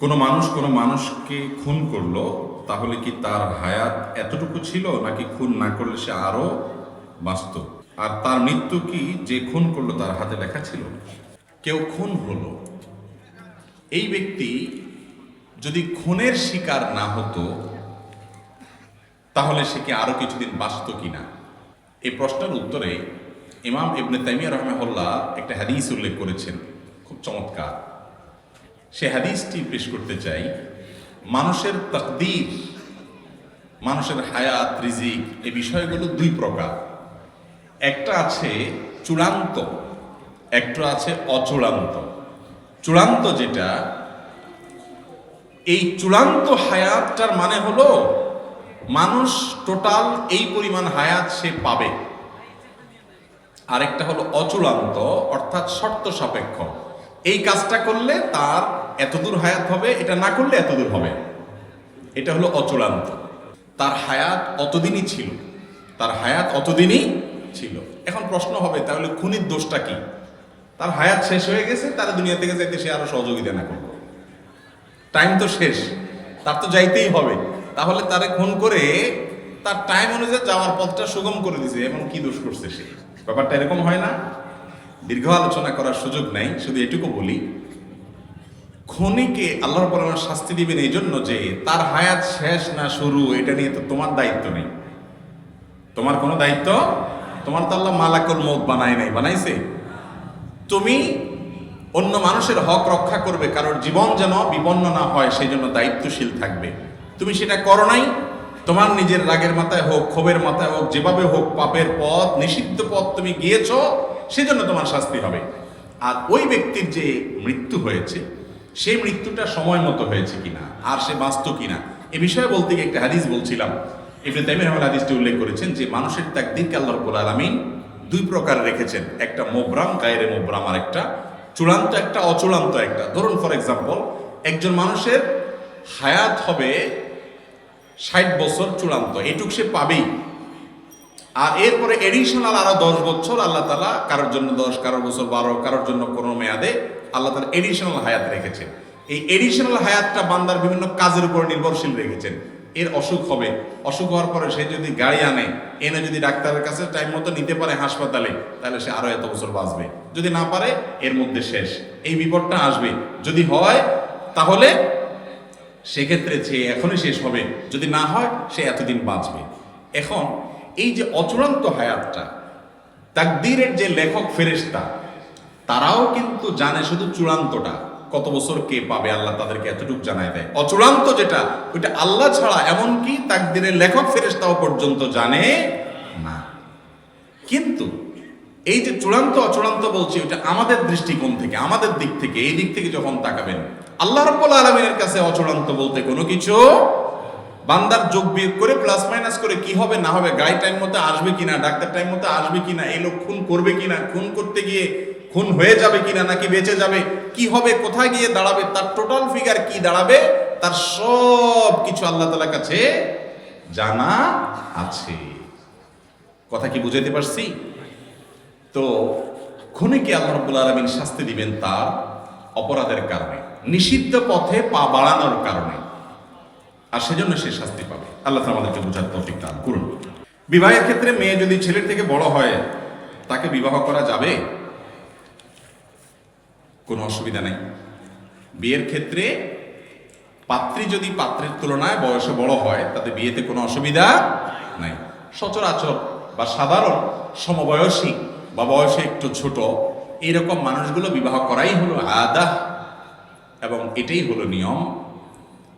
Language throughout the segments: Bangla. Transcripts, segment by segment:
কোনো মানুষ কোনো মানুষকে খুন করল, তাহলে কি তার হায়াত এতটুকু ছিল নাকি খুন না করলে সে আরও বাঁচত? আর তার মৃত্যু কি যে খুন করল তার হাতে লেখা ছিল? কেউ খুন হলো। এই ব্যক্তি যদি খুনের শিকার না হতো, তাহলে সে কি আরও কিছুদিন বাঁচত কিনা? এই প্রশ্নের উত্তরে ইমাম ইবনে তাইমিয়া রহমাহুল্লাহ একটা হাদিস উল্লেখ করেছেন, খুব চমৎকার। সে হাদিসটি পেশ করতে চাই। মানুষের তকদির, মানুষের হায়াত, রিজিক, এই বিষয়গুলো দুই প্রকার। একটা আছে চূড়ান্ত, একটা আছে অচূড়ান্ত। চূড়ান্ত যেটা, এই চূড়ান্ত হায়াতটার মানে হলো মানুষ টোটাল এই পরিমাণ হায়াত সে পাবে। আরেকটা হলো অচূড়ান্ত, অর্থাৎ শর্ত সাপেক্ষ। এই কাজটা করলে তার এতদূর হায়াত হবে, এটা না করলে এতদূর হবে। এটা হলো অচূড়ান্ত তার হায়াত অতদিনই ছিল। তার হায়াত অতদিনই ছিল। এখন প্রশ্ন হবে, তাহলে খুনির দোষটা কি? তার হায়াত শেষ হয়ে গেছে, তারা দুনিয়া থেকে যাইতে সে আরও সহযোগিতা না করবে। টাইম তো শেষ। তার তো যাইতেই হবে। তাহলে তারে খুন করে তার টাইম অনুযায়ী যাওয়ার পথটা সুগম করে দিছে, এমন কি দোষ করছে সে? ব্যাপারটা এরকম হয় না। দীর্ঘ আলোচনা করার সুযোগ নাই, শুধু এটুকু বলি খনিকে আল্লাহর পরমার শাস্তি দিবেন এই জন্য যে তার হায়াত শেষ না শুরু, এটা নিয়ে তো তোমার দায়িত্ব নেই। তোমার কোনো দায়িত্ব? তোমার তো আল্লাহ মালাকুল মত বানায় নাই, বানাইছে। তুমি অন্য মানুষের হক রক্ষা করবে, কারোর জীবন যেন বিপন্ন না হয় সেই জন্য দায়িত্বশীল থাকবে। তুমি সেটা করো নাই, তোমার নিজের রাগের মাথায় হোক, ক্ষোভের মাথায় হোক, যেভাবে হোক পাপের পথ, নিষিদ্ধ পথ তুমি গিয়েছ সেজন্য তোমার শাস্তি হবে। আর ওই ব্যক্তির যে মৃত্যু হয়েছে, সেই মৃত্যুটা সময় মতো হয়েছে কিনা, আর সে বাঁচত কিনা, এ বিষয়ে বলতে গিয়ে একটা হাদিস বলছিলাম। ইবনে তাইমিয়া রহমাল হাদিসটি উল্লেখ করেছেন যে, মানুষের তাকদিরকে আল্লাহ রাব্বুল আলামিন দুই প্রকার রেখেছেন। একটা মোবরাম গায়ের মোবরাম আর একটা চূড়ান্ত, একটা অচূড়ান্ত একটা। ধরুন ফর এক্সাম্পল একজন মানুষের হায়াত হবে ষাট বছর চূড়ান্ত। এটুক সে পাবেই। আর এরপরে এডিশনাল আরও দশ বছর আল্লাহ তালা কারোর জন্য দশ, কারোর বছর বারো, কারোর জন্য কোনো মেয়াদে আল্লাহ তালা এডিশনাল হায়াত রেখেছেন। এই এডিশনাল হায়াতটা বান্দার বিভিন্ন কাজের উপর নির্ভরশীল রেখেছেন। এর অসুখ হবে। অসুখ হওয়ার পরে সে যদি গাড়ি আনে, এনে যদি ডাক্তারের কাছে টাইম মতো নিতে পারে হাসপাতালে, তাহলে সে আরও এত বছর বাঁচবে। যদি না পারে, এর মধ্যে শেষ। এই বিপদটা আসবে। যদি হয়, তাহলে সেক্ষেত্রে সে এখনই শেষ হবে। যদি না হয়, সে এতদিন বাঁচবে। এখন এই যে অচূড়ান্ত হায়াতটা, তাকদীরের যে লেখক ফেরেশতা, তারাও কিন্তু জানে শুধু চূড়ান্তটা, কত বছর কে পাবে আল্লাহ তাদেরকে এতটুকু জানায় দেয়। অচূড়ান্ত যেটা, ওইটা আল্লাহ ছাড়া এমনকি তাকদীরের লেখক ফেরেশতাও পর্যন্ত জানে না। কিন্তু এই যে চূড়ান্ত, অচূড়ান্ত বলছি, ওইটা আমাদের দৃষ্টিকোণ থেকে, আমাদের দিক থেকে, এই দিক থেকে যখন তাকাবেন, আল্লাহ রাব্বুল আলামিনের কাছে অচূড়ান্ত বলতে কোনো কিছু বান্দার যোগ বিয়োগ করে প্লাস মাইনাস করে কি হবে, না হবে গাড়ি টাইম মতো আসবে কিনা, ডাক্তার টাইম মতো আসবে কিনা, এই লোক খুন করবে কিনা, খুন করতে গিয়ে খুন হয়ে যাবে কিনা, নাকি বেঁচে যাবে, কি হবে, কোথায় গিয়ে দাঁড়াবে, তার টোটাল ফিগার কি দাঁড়াবে, তার সব কিছু আল্লাহ তালার কাছে জানা আছে। কথা কি বুঝাইতে পারছি? তো খুনিকে আল্লাহ রব্বুল আলমিন শাস্তি দিবেন? তার অপরাধের কারণে, নিষিদ্ধ পথে পা বাড়ানোর কারণে। আর সেজন্য সে শাস্তি পাবে। আল্লাহ আমাদেরকে বোঝার তৌফিক দান করুন। বিবাহের ক্ষেত্রে মেয়ে যদি ছেলের থেকে বড় হয়, তাকে বিবাহ করা যাবে? কোনো অসুবিধা নেই। বিয়ের ক্ষেত্রে পাত্রী যদি পাত্রের তুলনায় বয়সে বড় হয়, তাতে বিয়েতে কোনো অসুবিধা নাই। সচরাচর বা সাধারণ সমবয়সী বা বয়সে একটু ছোট, এরকম মানুষগুলো বিবাহ করাই হলো আদা এবং এটাই হলো নিয়ম।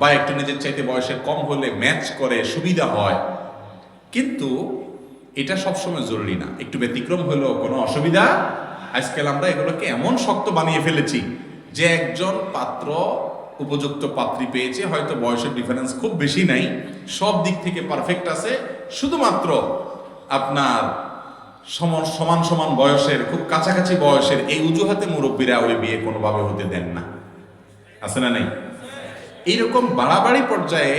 বা একটু নিজের চাইতে বয়সে কম হলে ম্যাচ করে, সুবিধা হয়। কিন্তু এটা সবসময় জরুরি না। একটু ব্যতিক্রম হলেও কোনো অসুবিধা। আজকাল আমরা এগুলোকে এমন শক্ত বানিয়ে ফেলেছি যে একজন পাত্র, উপযুক্ত পাত্রী পেয়েছে, হয়তো বয়সের ডিফারেন্স খুব বেশি নাই। সব দিক থেকে পারফেক্ট আছে। শুধুমাত্র আপনার সমান সমান সমান বয়সের, খুব কাছাকাছি বয়সের এই উজুহাতে মুরব্বীরা ওই বিয়ে কোনোভাবে হতে দেন না। আছে না নেই? এইরকম বাড়াবাড়ি পর্যায়ে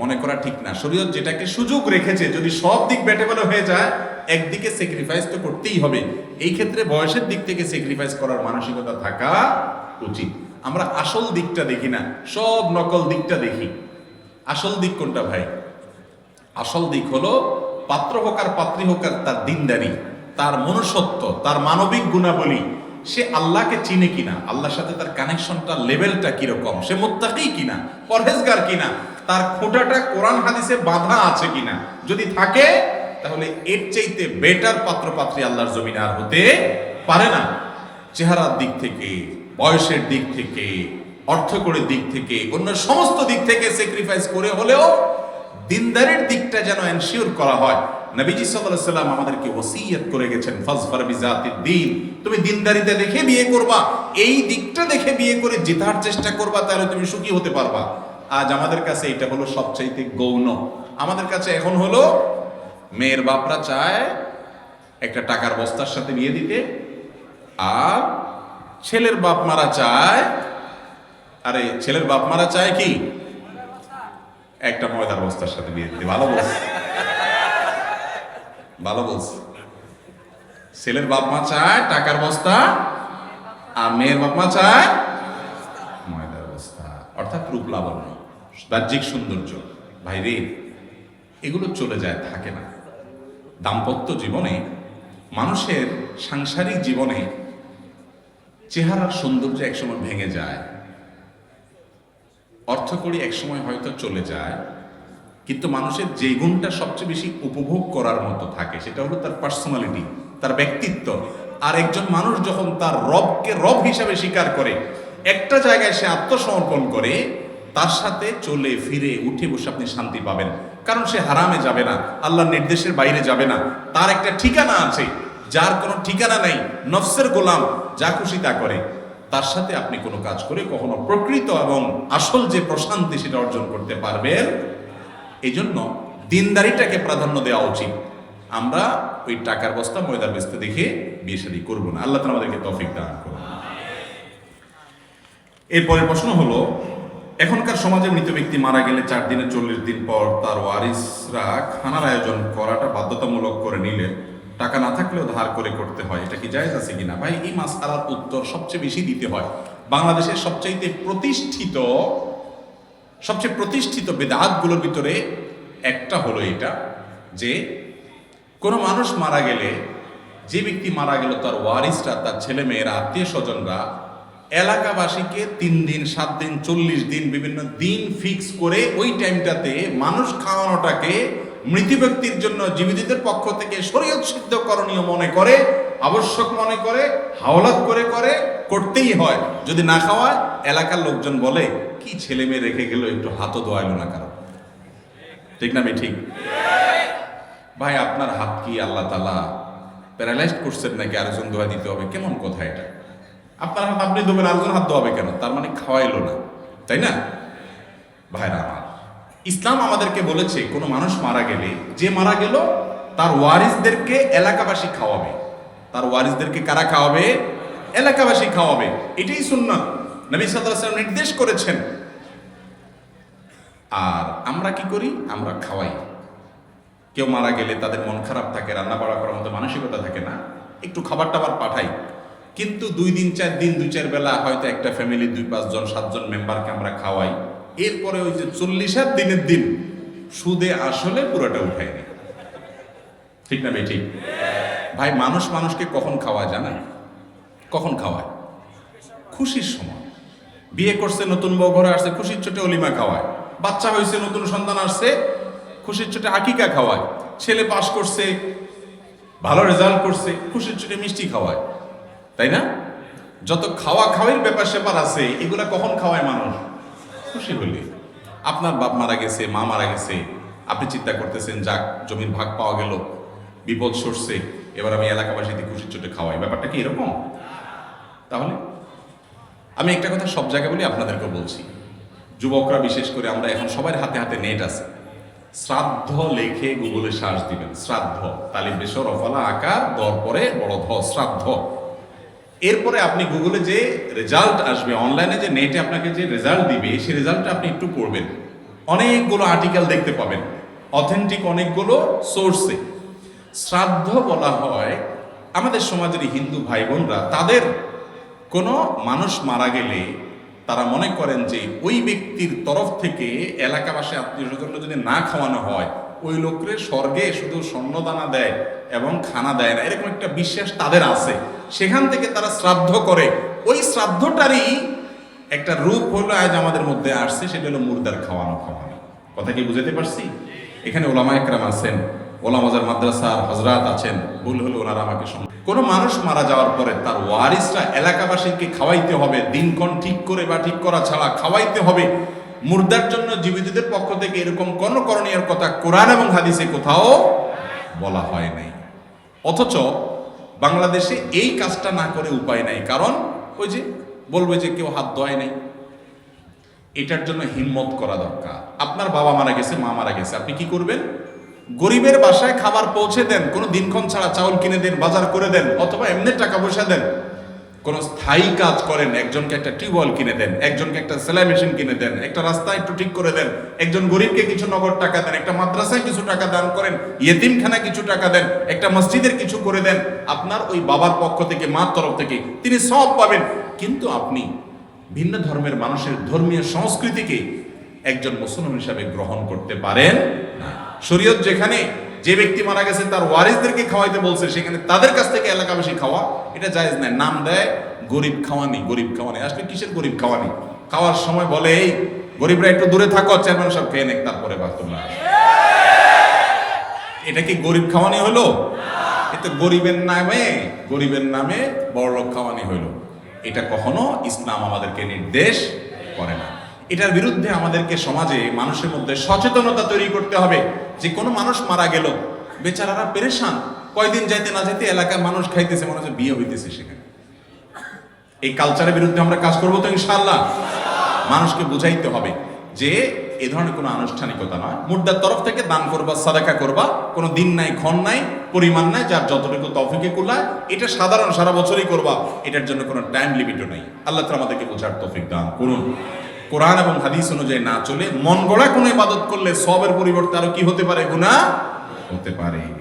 মনে করা ঠিক না। শরীয়ত যেটাকে সুযোগ রেখেছে, যদি সব দিক বেটেবেলে হয়ে যায়, একদিকে স্যাক্রিফাইস তো করতেই হবে। এই ক্ষেত্রে বয়সের দিক থেকে স্যাক্রিফাইস করার মানসিকতা থাকা উচিত। আমরা আসল দিকটা দেখি না, সব নকল দিকটা দেখি। আসল দিক কোনটা ভাই? আসল দিক হলো, পাত্র হোক আর পাত্রী হোক আর তার দিনদারি, তার মনুষ্যত্ব, তার মানবিক গুণাবলী সে আল্লাহকে চিনে কিনা? আল্লাহর সাথে তার কানেকশনটা লেভেলটা কীরকম? সে মোত্তাকি কিনা? পরহেজগার কিনা? তার খোঁটাটা কোরআন হাদিসে বাধা আছে কিনা? যদি থাকে, তাহলে এর চাইতে বেটার পাত্র পাত্রী আল্লাহর জমিনে আর হতে পারে না। চেহারার দিক থেকে, বয়সের দিক থেকে, অর্থকরের দিক থেকে, অন্য সমস্ত দিক থেকে স্যাক্রিফাইস করে হলেও দিনদারের দিকটা যেন এনশিওর করা হয়। নবীজি সাল্লাল্লাহু সাল্লাম আমাদেরকে ওসিয়ত করে গেছেন ফাজফার বিজাতিদ দিন। তুমি দিনদারিতে দেখে বিয়ে করবা, এই দিকটা দেখে বিয়ে করে জেতার চেষ্টা করবা, তাহলে তুমি সুখী হতে পারবা। আজ আমাদের কাছে এটা হলো সবচাইতে গৌণ। আমাদের কাছে এখন হলো, মেয়ের বাপরা চায় একটা টাকার বস্তার সাথে বিয়ে দিতে, আর ছেলের বাপ মারা চায়, আরে ছেলের বাপ মারা চায় কি? একটা ময়দার বস্তার সাথে বিয়ে দিতে, ভালো বলছে। ভালো বলছে। ছেলের বাপ মা চায় টাকার বস্তা আর মেয়ের বাপ মা চায় ময়দার বস্তা, অর্থাৎ রূপ লাবণ্য, বাহ্যিক সৌন্দর্য। ভাই রে, এগুলো চলে যায় থাকে না। দাম্পত্য জীবনে, মানুষের সাংসারিক জীবনে চেহারার সৌন্দর্য একসময় ভেঙে যায়। অর্থকড়ি একসময় হয়তো চলে যায়। কিন্তু মানুষের যে গুণটা সবচেয়ে বেশি উপভোগ করার মতো থাকে, সেটা হলো তার পার্সোনালিটি তার ব্যক্তিত্ব। আর একজন মানুষ যখন তার রবকে রব হিসাবে স্বীকার করে, একটা জায়গায় সে আত্মসমর্পণ করে, তার সাথে চলে, ফিরে, উঠে বসে আপনি শান্তি পাবেন। কারণ সে হারামে যাবে না, আল্লাহর নির্দেশের বাইরে যাবে না। তার একটা ঠিকানা আছে, যার কোনো ঠিকানা নেই, নফসের গোলাম, যা খুশি তা করে। তার সাথে আপনি কোনো কাজ করে কখনো প্রকৃত এবং আসল যে প্রশান্তি সেটা অর্জন করতে পারবেন। এই জন্য দিনদারিটাকে প্রাধান্য দেওয়া উচিত। আমরা ওই টাকার বস্তা ময়দার বেস্তে দেখে বিয়ে শাদী করব না। আল্লাহ তাআলা আমাদেরকে তৌফিক দান করুন। এরপরের প্রশ্ন হলো, এখনকার সমাজে মৃত ব্যক্তি মারা গেলে চার দিনে চল্লিশ দিন পর তার ওয়ারিসরা খানার আয়োজন করাটা বাধ্যতামূলক করে নিলে টাকা না থাকলেও ধার করে করতে হয়। এটা কি জায়েজ আছে কিনা? ভাই, এই মাসআলার উত্তর সবচেয়ে বেশি দিতে হয়। বাংলাদেশের সবচাইতে প্রতিষ্ঠিত সবচেয়ে প্রতিষ্ঠিত বেদাতগুলোর ভিতরে একটা হলো এটা, যে কোনো মানুষ মারা গেলে, যে ব্যক্তি মারা গেল, তার ওয়ারিসরা, তার ছেলে মেয়েরা আত্মীয় স্বজনরা এলাকাবাসীকে তিন দিন, সাত দিন, চল্লিশ দিন, বিভিন্ন দিন ফিক্স করে ওই টাইমটাতে মানুষ খাওয়ানোটাকে মৃত ব্যক্তির জন্য জীবিতদের পক্ষ থেকে শরীয়ত সিদ্ধ করণীয় মনে করে, আবশ্যক মনে করে, হাওলাত করে করে করতেই হয়। যদি না খাওয়ায়, এলাকার লোকজন বলে, কি ছেলে মেয়ে রেখে গেল, একটু হাতও দোয়াইলো না কারও? ঠিক না ঠিক ভাই, আপনার হাত কি আল্লাহ তালা প্যারালাইজ করছেন নাকি আরেকজন দোয়া দিতে হবে? কেমন কথা এটা? আপনার হাত আপনি দেবেন আরেকজন হাত দোয়াবে কেন? তার মানে খাওয়াইলো না, তাই না? ভাইরা আমার, ইসলাম আমাদেরকে বলেছে, কোনো মানুষ মারা গেলে, যে মারা গেল, তার ওয়ারিসদেরকে এলাকাবাসী খাওয়াবে। তার ওয়ারিসদেরকে কারা খাওয়াবে? এলাকাবাসী খাওয়াবে। এটাই সুন্নাত নবী আলাইহি নির্দেশ করেছেন। আর আমরা কি করি? আমরা খাওয়াই। কেউ মারা গেলে তাদের মন খারাপ থাকে রান্না বাড়া করার মতো মানসিকতা থাকে না। একটু খাবার টাবার পাঠাই। কিন্তু দুই দিন, চার দিন, দুই, চার বেলা হয়তো একটা ফ্যামিলি দুই পাঁচজন সাতজন মেম্বারকে আমরা খাওয়াই। এরপরে ওই যে চল্লিশের দিনের দিন সুদে আসলে পুরোটা উঠাই নি ঠিক না ভাই ঠিক? ভাই, মানুষ মানুষকে কখন খাওয়া জানা কখন খাওয়ায়? খুশির সময়। বিয়ে করছে, নতুন বউ ঘরে আসছে, খুশির ছোটে অলিমা খাওয়ায়। বাচ্চা হয়েছে, নতুন সন্তান আসছে, খুশির ছোটে আকিকা খাওয়ায়। ছেলে পাস করছে, ভালো রেজাল্ট করছে, খুশির ছোটে মিষ্টি খাওয়ায়। তাই না? যত খাওয়া খাওয়ার ব্যাপার স্যাপার আছে, এগুলা কখন খাওয়ায় মানুষ? খুশি হলে। আপনার বাপ মারা গেছে, মা মারা গেছে, আপনি চিন্তা করতেছেন, যাক, জমির ভাগ পাওয়া গেল, বিপদ সরছে, এবার আমি এলাকাবাসীতে খুশির চোটে খাওয়াই। ব্যাপারটা কি এরকম? তাহলে? আমি একটা কথা সব জায়গায় বলি আপনাদেরকে বলছি। যুবকরা, বিশেষ করে আমরা এখন সবার হাতে হাতে নেট আছে। শ্রাদ্ধ লেখে গুগলে সার্চ দিবেন, শ্রাদ্ধ। তালিম বেসর অফলা, আকার, দর পরে, বড় ধ, শ্রাদ্ধ। এরপরে আপনি গুগলে যে রেজাল্ট আসবে অনলাইনে যে নেটে আপনাকে যে রেজাল্ট দিবে, সেই রেজাল্টটা আপনি একটু পড়বেন। অনেকগুলো আর্টিকেল দেখতে পাবেন। অথেন্টিক অনেকগুলো সোর্সে শ্রাদ্ধ বলা হয়, আমাদের সমাজের হিন্দু ভাই বোনরা, তাদের কোনো মানুষ মারা গেলে তারা মনে করেন যে ওই ব্যক্তির তরফ থেকে এলাকাবাসী আত্মীয় স্বজন যদি না খাওয়ানো হয়, ওই লোকরে স্বর্গে শুধু স্বর্ণদানা দেয় এবং খানা দেয় না। এরকম একটা বিশ্বাস তাদের আছে। সেখান থেকে তারা শ্রাদ্ধ করে। ওই শ্রাদ্ধটারই একটা রূপ হলো আজ আমাদের মধ্যে আসছে, সেটা হলো মুর্দার খাওয়ানো খাওয়ানো। কথা কি বুঝাতে পারছি? এখানে ওলামা একরাম আছেন, ওলামাজার মাদ্রাসার হজরাত আছেন। ভুল হলে ওনারা আমাকে কোনো মানুষ মারা যাওয়ার পরে তার ওয়ারিসরা এলাকাবাসীকে খাওয়াইতে হবে, দিনক্ষণ ঠিক করে বা ঠিক করা ছাড়া খাওয়াইতে হবে। মুর্দার জন্য জীবিতদের পক্ষ থেকে এরকম কোন করণীয় কথা কোরআন এবং হাদিসে কোথাও বলা হয় নাই। অথচ বাংলাদেশে এই কাজটা না করে উপায় নাই, কারণ ওই যে বলবে যে কেউ হাত ধোয় নাই। এটার জন্য হিম্মত করা দরকার। আপনার বাবা মারা গেছে, মা মারা গেছে, আপনি কি করবেন? গরিবের বাসায় খাবার পৌঁছে দেন, কোনো দিনক্ষণ ছাড়া চাউল কিনে দেন, বাজার করে দেন, অথবা এমনি টাকা পয়সা দেন কোন স্থায়ী কাজ করেন, একজনকে একটা টিউবওয়েল কিনে দেন, একজনকে একটা সেলাই মেশিন কিনে দেন, একটা রাস্তা একটু ঠিক করে দেন, একজন গরিবকে কিছু নগদ টাকা দেন, একটা মাদ্রাসায় কিছু টাকা দান করেন, ইয়েতিমখানায় কিছু টাকা দেন, একটা মসজিদের কিছু করে দেন, আপনার ওই বাবার পক্ষ থেকে, মার তরফ থেকে তিনি সব পাবেন কিন্তু আপনি ভিন্ন ধর্মের মানুষের ধর্মীয় সংস্কৃতিকে একজন মুসলমান হিসাবে গ্রহণ করতে পারেন না। শরীয়ত যেখানে যে ব্যক্তি মারা গেছে, তার ওয়ারিসদেরকে খাওয়াইতে বলছে, সেখানে তাদের কাছ থেকে এলাকাবাসী খাওয়া, এটা জায়েজ নাই নাম দেয় গরিব খাওয়ানি গরিব খাওয়ানি। আসলে কিসের গরিব খাওয়ানি? খাওয়ার সময় বলে, এই, গরিবরা একটু দূরে থাকো, চেয়ারম্যান সব খেয়ে নেক, তারপরে বা তোমরা। এটা কি গরিব খাওয়ানি হলো এটা গরিবের নামে গরিবের নামে বড়লোক খাওয়ানি হইল। এটা কখনো ইসলাম আমাদেরকে নির্দেশ করে না। এটার বিরুদ্ধে আমাদেরকে সমাজে, মানুষের মধ্যে সচেতনতা তৈরি করতে হবে। যে কোনো মানুষ মারা গেল, বেচারারা পেরেশান। কয়দিন যাইতে না যেতে এলাকার মানুষ খাইতেছে, মনে হচ্ছে বিয়ে হইতেছে সেখানে। এই কালচারের বিরুদ্ধে আমরা কাজ করব তো ইনশাল্লাহ মানুষকে বুঝাইতে হবে যে এ ধরনের কোনো আনুষ্ঠানিকতা নয়। মুর্দার তরফ থেকে দান করবা, সাদাকা করবা, কোনো দিন নাই, ক্ষণ নাই, পরিমাণ নাই, যার যতটুকু তফিকে কুলায় এটা সাধারণ সারা বছরই করবা, এটার জন্য কোনো টাইম লিমিটও নেই। আল্লাহ তালা আমাদেরকে বোঝার তফিক দান করুন। কোরআন এবং হাদিস অনুযায়ী না চলে, মন গড়া কোনো ইবাদত করলে সবের পরিবর্তে আরও কি হতে পারে? গুণা হতে পারে।